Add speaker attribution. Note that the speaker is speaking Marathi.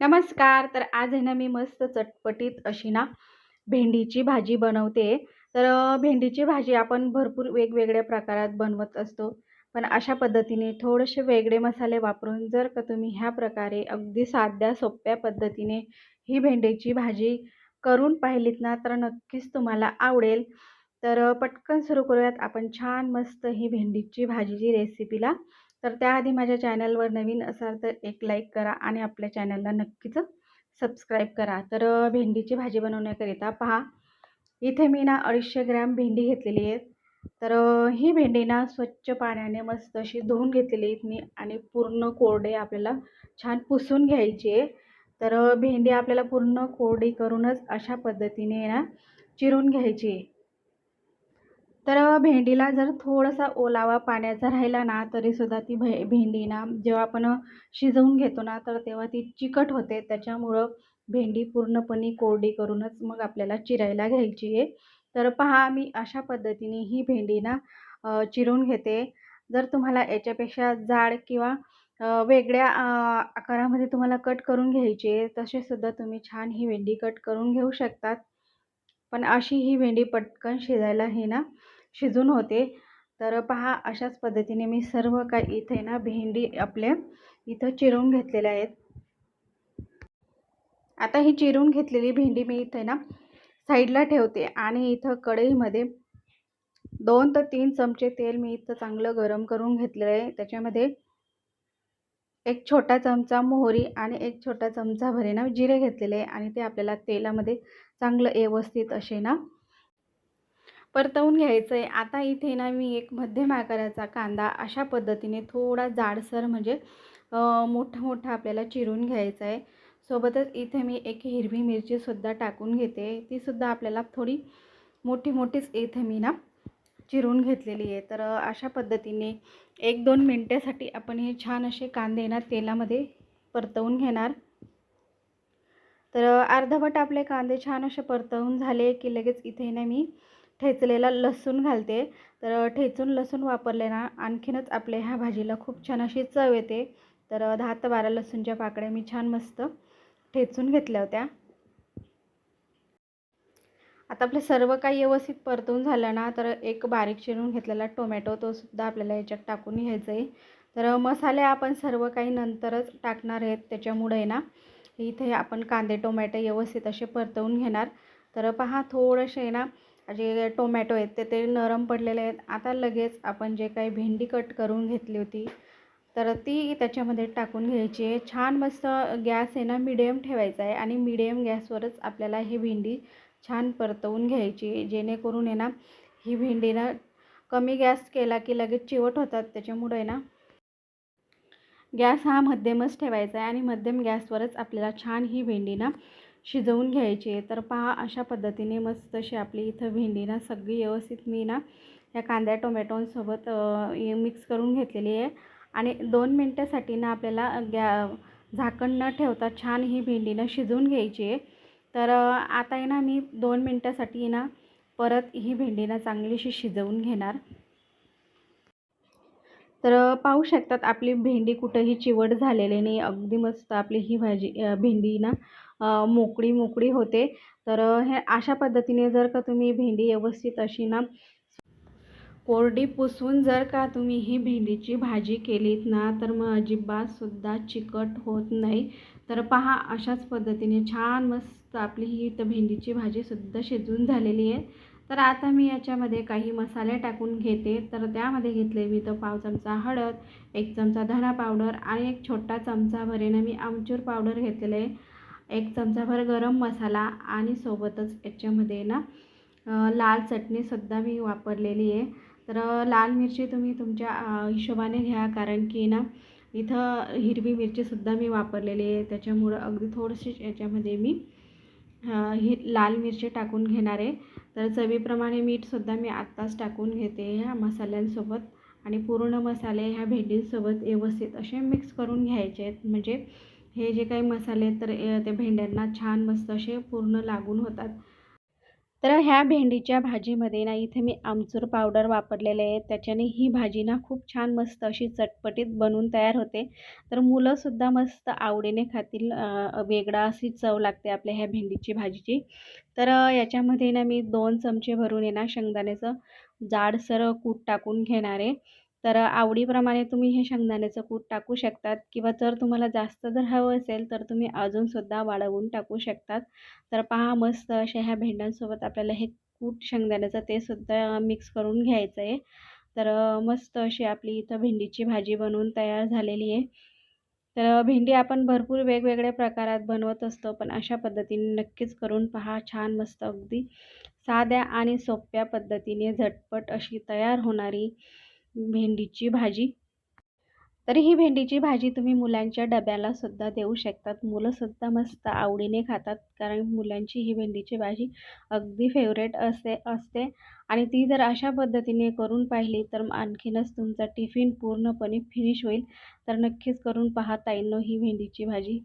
Speaker 1: नमस्कार. तर आज आहे ना मी मस्त चटपटीत अशी ना भेंडीची भाजी बनवते. तर भेंडीची भाजी आपण भरपूर वेगवेगळ्या प्रकारात बनवत असतो. पण अशा पद्धतीने थोडेसे वेगळे मसाले वापरून जर का तुम्ही ह्या प्रकारे अगदी साध्या सोप्या पद्धतीने ही भेंडीची भाजी करून पाहिलीत ना तर नक्कीच तुम्हाला आवडेल. तर पटकन सुरू करूयात. आपण छान मस्त ही भेंडीची भाजीची रेसिपीला तर त्याआधी माझ्या चॅनलवर नवीन असाल तर एक लाईक करा आणि आपल्या चॅनलला नक्कीच सबस्क्राईब करा. तर भेंडीची भाजी बनवण्याकरिता पहा इथे मी ना अडीचशे ग्रॅम भेंडी घेतलेली आहे. तर ही भेंडी ना स्वच्छ पाण्याने मस्त अशी धुवून घेतलेली आहेत मी आणि पूर्ण कोरडे आपल्याला छान पुसून घ्यायची आहे. तर भेंडी आपल्याला पूर्ण कोरडी करूनच अशा पद्धतीने ना चिरून घ्यायची आहे. तर भेंडीला जर थोडासा ओलावा पाण्याचा राहिला ना तरीसुद्धा ती भे भेंडी ना जेव्हा आपण शिजवून घेतो ना तर तेव्हा ती चिकट होते. त्याच्यामुळं भेंडी पूर्णपणे कोरडी करूनच मग आपल्याला चिरायला घ्यायची आहे. तर पहा मी अशा पद्धतीने ही भेंडी ना चिरून घेते. जर तुम्हाला याच्यापेक्षा जाड किंवा वेगळ्या आकारामध्ये तुम्हाला कट करून घ्यायची आहे तसेसुद्धा तुम्ही छान ही भेंडी कट करून घेऊ शकतात. पण अशी ही भेंडी पटकन शिजायला हे ना शिजून होते. तर पहा अशाच पद्धतीने मी सर्व काही इथे ना भेंडी आपल्या इथं चिरून घेतलेल्या आहेत. आता ही चिरून घेतलेली भेंडी मी इथे ना साईडला ठेवते आणि इथं कढईमध्ये दोन ते तीन चमचे तेल मी इथं चांगलं गरम करून घेतलेलं आहे. त्याच्यामध्ये एक छोटा चमचा मोहरी आणि एक छोटा चमचा भरे ना जिरे घेतलेले आहे आणि ते आपल्याला तेलामध्ये चांगलं व्यवस्थित असे ना परतवून घ्यायचं आहे आता इथे ना मी एक मध्यम आकाराचा कांदा अशा पद्धतीने थोडा जाडसर म्हणजे मोठा मोठा आपल्याला चिरून घ्यायचा आहे सोबतच इथे मी एक हिरवी मिरचीसुद्धा टाकून घेते. तीसुद्धा आपल्याला थोडी मोठी मोठीच इथे मी ना चिरून घेतलेली आहे. तर अशा पद्धतीने एक दोन मिनटासाठी आपण हे छान असे कांदे ना तेलामध्ये परतवून घेणार. तर अर्धवट आपले कांदे छान असे परतवून झाले की लगेच इथे ना मी ठेचलेला लसूण घालते. तर ठेचून लसूण वापरले ना आणखीनच आपल्या ह्या भाजीला खूप छान अशी चव येते. तर दहा ते बारा लसूणच्या पाकळ्या मी छान मस्त ठेचून घेतल्या होत्या. आता आपलं सर्व काही व्यवस्थित परतून झालं ना तर एक बारीक चिरून घेतलेला टोमॅटो तो सुद्धा आपल्याला याच्यात टाकून घ्यायचं आहे. तर मसाले आपण सर्व काही नंतरच टाकणार आहेत त्याच्यामुळे ना इथे आपण कांदे टोमॅटो व्यवस्थित असे परतवून घेणार. तर पहा थोडंसे ना जे टोमॅटो आहेत ते ते नरम पडलेले आहेत. आता लगेच आपण जे काही भेंडी कट करून घेतली होती तर ती त्याच्यामध्ये टाकून घ्यायची आहे. छान मस्त गॅस आहे ना मिडियम ठेवायचा आहे आणि मिडियम गॅसवरच आपल्याला ही भेंडी छान परतवून घ्यायची जेणेकरून आहे ना ही भेंडी ना कमी गॅस केला की लगेच चिवट होतात. त्याच्यामुळे आहे ना गॅस हा मध्यमच ठेवायचा आहे आणि मध्यम गॅसवरच आपल्याला छान ही भेंडी ना शिजवून घ्यायची. आहे तर पहा अशा पद्धतीने मस्त अशी आपली इथं भेंडी ना सगळी व्यवस्थित मी ना या कांद्या टोमॅटोंसोबत मिक्स करून घेतलेली आहे. आणि दोन मिनटासाठी ना आपल्याला गॅ झाकण न ठेवता छान ही भेंडी ना शिजवून घ्यायची आहे. तर आता आहे ना मी दोन मिनटासाठी ना परत ही भेंडी ना चांगलीशी शिजवून घेणार. तर पाहू शकतात आपली भेंडी कुठंही चिवट झालेली नाही. अगदी मस्त आपली ही भाजी भेंडी ना मोकळी मोकळी होते. तर हे अशा पद्धतीने जर का तुम्ही भेंडी व्यवस्थित अशी ना कोरडी पुसून जर का तुम्ही ही भेंडीची भाजी केलीत ना तर मग अजिबातसुद्धा चिकट होत नाही. तर पहा अशाच पद्धतीने छान मस्त आपली ही तर भेंडीची भाजीसुद्धा शिजून झालेली आहे. तर आता मी याच्यामध्ये काही मसाले टाकून घेते. तर त्यामध्ये घेतले मी तर पाव चमचा हळद एक चमचा धना पावडर आणि एक छोटा चमचा भरेनं मी आमचूर पावडर घेतलेलं. आहे एक चमचाभर गरम मसाला आणि सोबतच याच्यामध्ये ना लाल चटणीसुद्धा मी वापरलेली आहे. तर लाल मिरची तुम्ही तुमच्या हिशोबाने घ्या. कारण की ना इथं हिरवी मिरचीसुद्धा मी वापरलेली आहे. त्याच्यामुळं अगदी थोडीशी याच्यामध्ये मी ही लाल मिरची टाकून घेणार आहे. तर चवीप्रमाणे मीठसुद्धा मी आत्ताच टाकून घेते ह्या मसाल्यांसोबत. आणि पूर्ण मसाले ह्या भेंडींसोबत व्यवस्थित असे मिक्स करून घ्यायचे आहेत. म्हणजे हे जे काही मसाले तर त्या भेंड्यांना छान मस्त असे पूर्ण लागून होतात. तर ह्या भेंडीच्या भाजीमध्ये ना इथे मी आमचूर पावडर वापरलेले आहे. त्याच्याने ही भाजी ना खूप छान मस्त अशी चटपटीत बनवून तयार होते. तर मुलंसुद्धा मस्त आवडीने खातील. वेगळा अशी चव लागते आपल्या ह्या भेंडीची भाजीची. तर याच्यामध्ये ना मी दोन चमचे भरून आहे ना शेंगदाण्याचं जाडसर कूट टाकून घेणार आहे. तर आवडीप्रमाणे तुम्ही हे शेंगदाण्याचं कूट टाकू शकतात किंवा जर तुम्हाला जास्त जर हवं असेल तर तुम्ही अजूनसुद्धा वाढवून टाकू शकतात. तर पहा मस्त अशा ह्या भेंड्यांसोबत आपल्याला हे कूट शेंगदाण्याचं ते सुद्धा मिक्स करून घ्यायचं आहे. तर मस्त अशी आपली इथं भेंडीची भाजी बनवून तयार झालेली आहे. तर भेंडी आपण भरपूर वेगवेगळ्या प्रकारात बनवत असतो पण अशा पद्धतीने नक्कीच करून पहा छान मस्त अगदी साध्या आणि सोप्या पद्धतीने झटपट अशी तयार होणारी भेंडीची भाजी. तर ही भेंडीची भाजी तुम्ही मुलांच्या डब्याला सुद्धा देऊ शकतात. मुलंसुद्धा मस्त आवडीने खातात कारण मुलांची ही भेंडीची भाजी अगदी फेवरेट असते असते. आणि ती जर अशा पद्धतीने करून पाहिली तर आणखीनच तुमचा टिफिन पूर्णपणे फिनिश होईल. तर नक्कीच करून पहा ताईंनो ही भेंडीची भाजी.